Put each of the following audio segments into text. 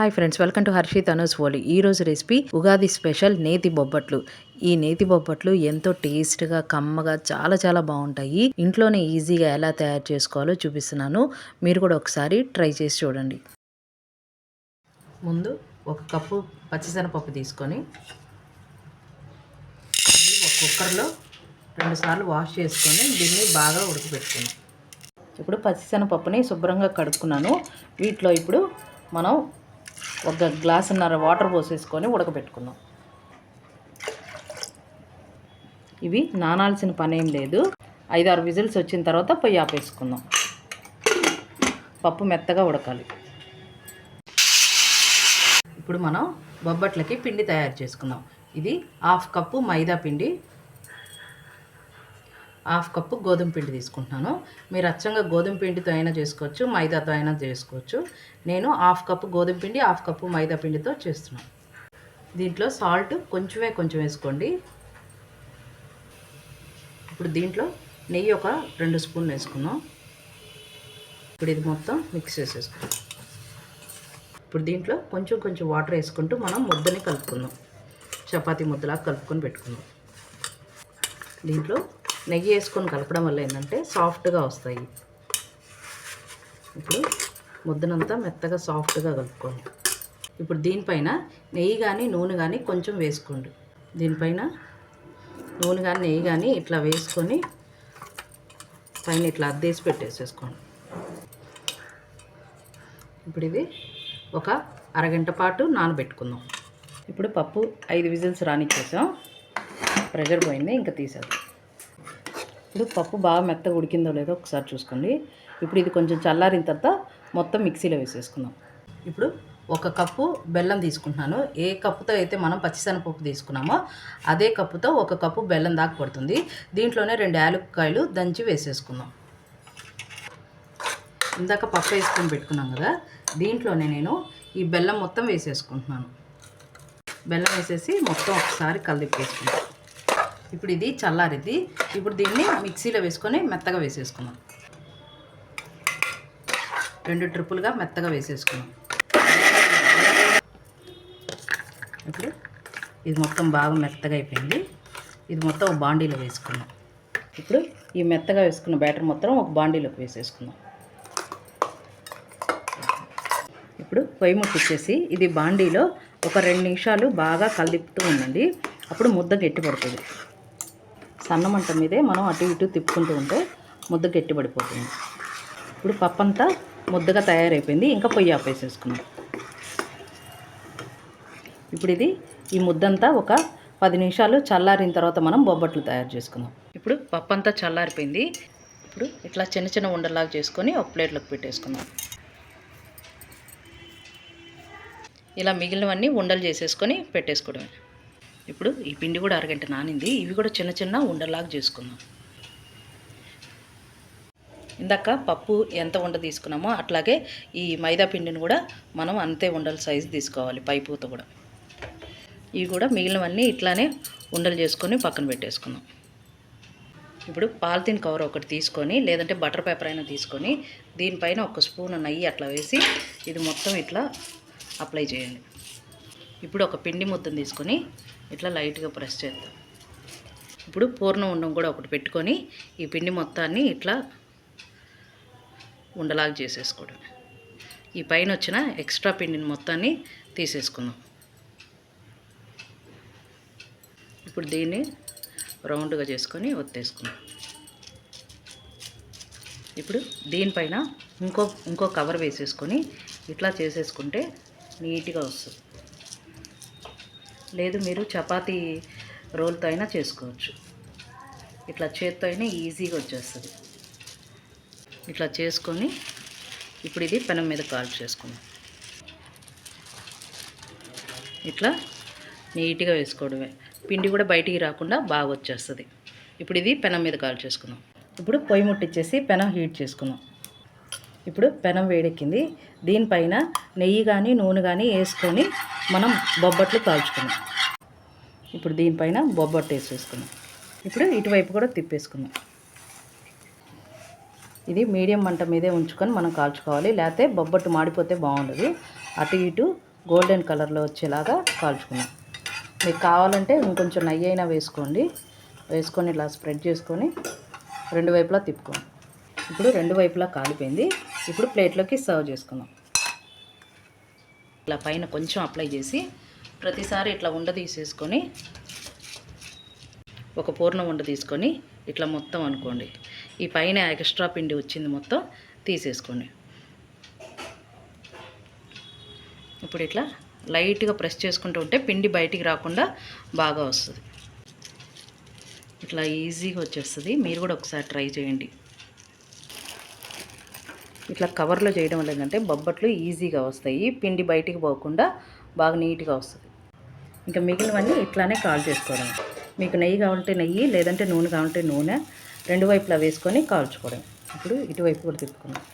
Hi friends welcome to Harshith Anu's ఓలి ఈరోజు recipe Ugadi special నేతి బొబ్బట్లు. ఈ నేతి బొబ్బట్లు ఎంతో టేస్ట్గా కమ్మగా చాలా చాలా బాగుంటాయి. ఇంట్లోనే ఈజీగా ఎలా తయారు చేసుకోవాలో చూపిస్తున్నాను. మీరు కూడా ఒకసారి ట్రై చేసి చూడండి. ముందు ఒక కప్పు పచ్చిశనగపప్పు తీసుకొని ఒక కుక్కర్లో రెండుసార్లు వాష్ చేసుకొని దీన్ని బాగా ఉడకబెట్టుకున్నాం ఇప్పుడు పచ్చిశనగపప్పుని శుభ్రంగా కడుక్కున్నాను. వీటిలో ఇప్పుడు మనం ఒక గ్లాసున్నర వాటర్ పోసేసుకొని ఉడకబెట్టుకుందాం ఇవి నానాల్సిన పని ఏం లేదు. ఐదారు విజిల్స్ వచ్చిన తర్వాత పొయ్యి ఆపేసుకుందాం. పప్పు మెత్తగా ఉడకాలి. ఇప్పుడు మనం బొబ్బట్లకి పిండి తయారు చేసుకుందాం. ఇది హాఫ్ కప్పు మైదా పిండి హాఫ్ కప్పు గోధుమ పిండి తీసుకుంటున్నాను. మీరు అచ్చంగా గోధుమ పిండితో అయినా చేసుకోవచ్చు మైదాతో అయినా చేసుకోవచ్చు. నేను హాఫ్ కప్పు గోధుమ పిండి హాఫ్ కప్పు మైదా పిండితో చేస్తున్నాను. దీంట్లో సాల్ట్ కొంచెమే కొంచెం వేసుకోండి. ఇప్పుడు దీంట్లో నెయ్యి ఒక రెండు స్పూన్లు వేసుకున్నాం ఇప్పుడు ఇది మొత్తం మిక్స్ చేసేసుకుందాం. ఇప్పుడు దీంట్లో కొంచెం కొంచెం వాటర్ వేసుకుంటూ మనం ముద్దని కలుపుకుందాం. చపాతీ ముద్దలా కలుపుకొని పెట్టుకుందాం. దీంట్లో నెయ్యి వేసుకొని కలపడం వల్ల ఏంటంటే సాఫ్ట్గా వస్తాయి. ఇప్పుడు ముద్దనంతా మెత్తగా సాఫ్ట్గా కలుపుకోండి. ఇప్పుడు దీనిపైన నెయ్యి కానీ నూనె కానీ కొంచెం వేసుకోండి. దీనిపైన నూనె కానీ నెయ్యి కానీ ఇట్లా వేసుకొని పైన ఇట్లా అద్దేసి పెట్టేసేసుకోండి. ఇప్పుడు ఇది ఒక అరగంట పాటు నానబెట్టుకుందాం. ఇప్పుడు పప్పు ఐదు విజిల్స్ రానిచ్చేసాం. ప్రెషర్ పోయింది ఇంకా తీసేద్దాం. ఇప్పుడు పప్పు బాగా మెత్తగా ఉడికిందో లేదో ఒకసారి చూసుకోండి. ఇప్పుడు ఇది కొంచెం చల్లారిన తర్వాత మొత్తం మిక్సీలో వేసేసుకుందాం. ఇప్పుడు ఒక కప్పు బెల్లం తీసుకుంటున్నాను. ఏ కప్పుతో అయితే మనం పచ్చిశనగపప్పు తీసుకున్నామో అదే కప్పుతో ఒక కప్పు బెల్లం దాకా పడుతుంది దీంట్లోనే రెండు యాలక్కాయలు దంచి వేసేసుకుందాం. ఇందాక పప్పు వేసుకొని పెట్టుకున్నాం కదా దీంట్లోనే నేను ఈ బెల్లం మొత్తం వేసేసుకుంటున్నాను. బెల్లం వేసేసి మొత్తం ఒకసారి కలిపేసుకుంటాను ఇప్పుడు ఇది చల్లారిద్ది. ఇప్పుడు దీన్ని మిక్సీలో వేసుకొని మెత్తగా వేసేసుకున్నాం రెండు ట్రిప్పులుగా మెత్తగా వేసేసుకున్నాం ఇప్పుడు ఇది మొత్తం బాగా మెత్తగా అయిపోయింది. ఇది మొత్తం ఒక బాండీలో వేసుకున్నాం ఇప్పుడు ఈ మెత్తగా వేసుకున్న బ్యాటర్ మొత్తం ఒక బాండీలోకి వేసేసుకున్నాం ఇప్పుడు పొయ్యి ముట్టించేసి ఇది బాండీలో ఒక రెండు నిమిషాలు బాగా కలిపుతూ ఉండండి. అప్పుడు ముద్ద గట్టి పడుతుంది. సన్న మంట మీదే మనం అటు ఇటు తిప్పుకుంటూ ఉంటే ముద్ద గట్టి పడిపోతుంది. ఇప్పుడు పప్పు అంతా ముద్దగా తయారైపోయింది. ఇంకా పొయ్యి ఆపేసేసుకున్నాం ఇప్పుడు ఇది ఈ ముద్దంతా ఒక పది నిమిషాలు చల్లారిన తర్వాత మనం బొబ్బట్లు తయారు చేసుకుందాం. ఇప్పుడు పప్పు అంతా చల్లారిపోయింది. ఇప్పుడు ఇట్లా చిన్న చిన్న ఉండలాగా చేసుకొని ఒక ప్లేట్లోకి పెట్టేసుకుందాం. ఇలా మిగిలినవన్నీ ఉండలు చేసేసుకొని పెట్టేసుకోవడమే. ఇప్పుడు ఈ పిండి కూడా అరగంట నానింది. ఇవి కూడా చిన్న చిన్న ఉండలాగా చేసుకుందాం. ఇందాక పప్పు ఎంత ఉండ తీసుకున్నామో అట్లాగే ఈ మైదా పిండిని కూడా మనం అంతే ఉండల సైజు తీసుకోవాలి పైపుతో కూడా. ఇవి కూడా మిగిలినవన్నీ ఇట్లానే ఉండలు చేసుకొని పక్కన పెట్టేసుకుందాం. ఇప్పుడు పాలిథిన్ కవర్ ఒకటి తీసుకొని లేదంటే బటర్ పేపర్ అయినా తీసుకొని దీనిపైన ఒక స్పూన్ నెయ్యి అట్లా వేసి ఇది మొత్తం ఇట్లా అప్లై చేయండి. ఇప్పుడు ఒక పిండి ముద్దను తీసుకొని ఇట్లా లైట్గా ప్రెస్ చేద్దాం. ఇప్పుడు పూర్ణ ఉండం కూడా ఒకటి పెట్టుకొని ఈ పిండి మొత్తాన్ని ఇట్లా ఉండలాగా చేసేసుకోవడం. ఈ పైన వచ్చిన ఎక్స్ట్రా పిండిని మొత్తాన్ని తీసేసుకుందాం. ఇప్పుడు దీన్ని రౌండ్గా చేసుకొని ఒత్తేసుకుందాం. ఇప్పుడు దీనిపైన ఇంకో ఇంకో కవర్ వేసేసుకొని ఇట్లా చేసేసుకుంటే నీట్గా వస్తుంది. లేదు మీరు చపాతీ రోల్తో అయినా చేసుకోవచ్చు. ఇట్లా చేత్తో అయినా ఈజీగా వచ్చేస్తుంది. ఇట్లా చేసుకొని ఇప్పుడు ఇది పెనం మీద కాల్ చేసుకుందాం. ఇట్లా నీట్గా వేసుకోవడమే. పిండి కూడా బయటికి రాకుండా బాగా వచ్చేస్తుంది. ఇప్పుడు ఇది పెనం మీద కాల్ చేసుకుందాం. ఇప్పుడు పొయ్యి ముట్టించేసి పెనం హీట్ చేసుకుందాం. ఇప్పుడు పెనం వేడెక్కింది. దీనిపైన నెయ్యి కానీ నూనె కానీ వేసుకొని మనం బొబ్బట్లు కాల్చుకున్నాం ఇప్పుడు దీనిపైన బొబ్బట్టు వేసేసుకున్నాం ఇప్పుడు ఇటువైపు కూడా తిప్పేసుకున్నాం ఇది మీడియం మంట మీదే ఉంచుకొని మనం కాల్చుకోవాలి. లేకపోతే బొబ్బట్టు మాడిపోతే బాగుండదు. అటు ఇటు గోల్డెన్ కలర్లో వచ్చేలాగా కాల్చుకున్నాం మీకు కావాలంటే ఇంకొంచెం నెయ్యి అయినా వేసుకోండి. వేసుకొని ఇలా స్ప్రెడ్ చేసుకొని రెండు వైపులా తిప్పుకోండి. ఇప్పుడు రెండు వైపులా కాలిపోయింది. ఇప్పుడు ప్లేట్లోకి సర్వ్ చేసుకుందాం. ఇట్లా పైన కొంచెం అప్లై చేసి ప్రతిసారి ఇట్లా ఉండ తీసేసుకొని ఒక పూర్ణ ఉండ తీసుకొని ఇట్లా మొత్తం అనుకోండి. ఈ పైన ఎక్స్ట్రా పిండి వచ్చింది మొత్తం తీసేసుకోండి ఇప్పుడు ఇట్లా లైట్గా ప్రెస్ చేసుకుంటూ ఉంటే పిండి బయటికి రాకుండా బాగా వస్తుంది. ఇట్లా ఈజీగా వచ్చేస్తుంది. మీరు కూడా ఒకసారి ట్రై చేయండి. ఇట్లా కవర్లో చేయడం వల్ల ఏంటంటే బొబ్బట్లు ఈజీగా వస్తాయి. పిండి బయటికి పోకుండా బాగా నీట్గా వస్తుంది. ఇంకా మిగిలినవన్నీ ఇట్లానే కాల్ చేసుకోవడం. మీకు నెయ్యి కావాలంటే నెయ్యి లేదంటే నూనె కావాలంటే నూనె రెండు వైపులా వేసుకొని కాల్చుకోవడం. ఇప్పుడు ఇటువైపు కూడా తిప్పుకుందాం.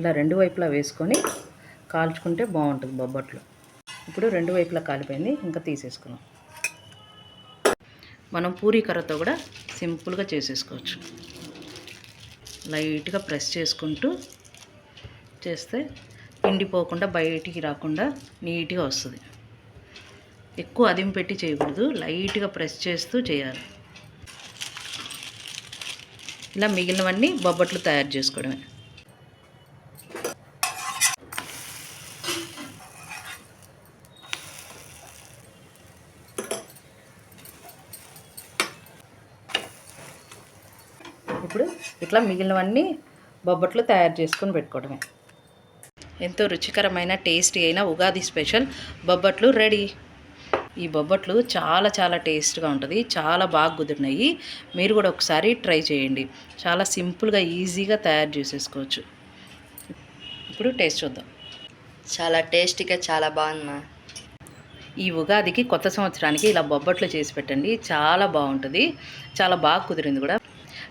ఇలా రెండు వైపులా వేసుకొని కాల్చుకుంటే బాగుంటుంది బొబ్బట్లు. ఇప్పుడు రెండు వైపులా కాలిపోయింది. ఇంకా తీసేసుకున్నాం మనం పూరీ కర్రతో కూడా సింపుల్గా చేసేసుకోవచ్చు. లైట్గా ప్రెస్ చేసుకుంటూ చేస్తే పిండిపోకుండా బయటికి రాకుండా నీట్గా వస్తుంది. ఎక్కువ అదిం పెట్టి చేయకూడదు లైట్గా ప్రెస్ చేస్తూ చేయాలి. ఇలా మిగిలినవన్నీ బొబ్బట్లు తయారు చేసుకోవడమే. ఇప్పుడు ఇట్లా మిగిలినవన్నీ బొబ్బట్లు తయారు చేసుకొని పెట్టుకోవడమే. ఎంతో రుచికరమైన టేస్టీ అయిన ఉగాది స్పెషల్ బొబ్బట్లు రెడీ. ఈ బొబ్బట్లు చాలా చాలా టేస్ట్గా ఉంటుంది చాలా బాగా కుదిరినాయి. మీరు కూడా ఒకసారి ట్రై చేయండి. చాలా సింపుల్గా ఈజీగా తయారు చేసేసుకోవచ్చు. ఇప్పుడు టేస్ట్ చూద్దాం. చాలా టేస్టీగా చాలా బాగుంది ఈ ఉగాదికి కొత్త సంవత్సరానికి ఇలా బొబ్బట్లు చేసి పెట్టండి. చాలా బాగుంటుంది. చాలా బాగా కుదిరింది కూడా.